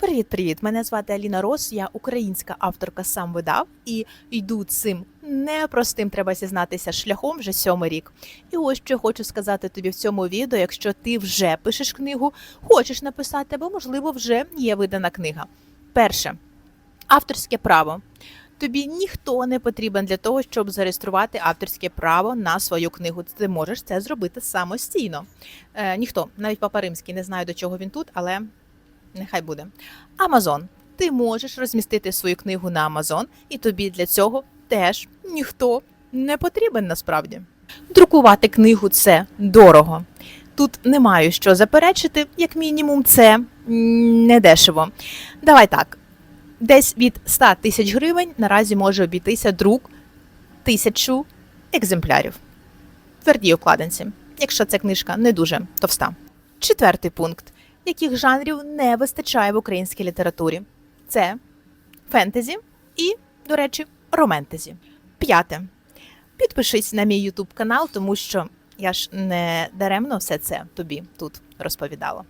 Привіт-привіт! Мене звати Аліна Рос, я українська авторка сам видав і йду цим непростим, треба зізнатися, шляхом вже сьомий рік. І ось що хочу сказати тобі в цьому відео, якщо ти вже пишеш книгу, хочеш написати, або, можливо, вже є видана книга. Перше, авторське право. Тобі ніхто не потрібен для того, щоб зареєструвати авторське право на свою книгу. Ти можеш це зробити самостійно. Е, ніхто, навіть Папа Римський, не знаю до чого він тут, але нехай буде. Амазон. Ти можеш розмістити свою книгу на Амазон, і тобі для цього теж ніхто не потрібен насправді. Друкувати книгу це дорого. Тут не маю що заперечити, як мінімум, це м, недешево. Давай так. Десь від 100 тисяч гривень наразі може обійтися друк тисячу екземплярів. В твердій укладинці, якщо ця книжка не дуже товста. Четвертий пункт яких жанрів не вистачає в українській літературі. Це фентезі і, до речі, романтезі. П'яте. Підпишись на мій YouTube канал, тому що я ж не даремно все це тобі тут розповідала.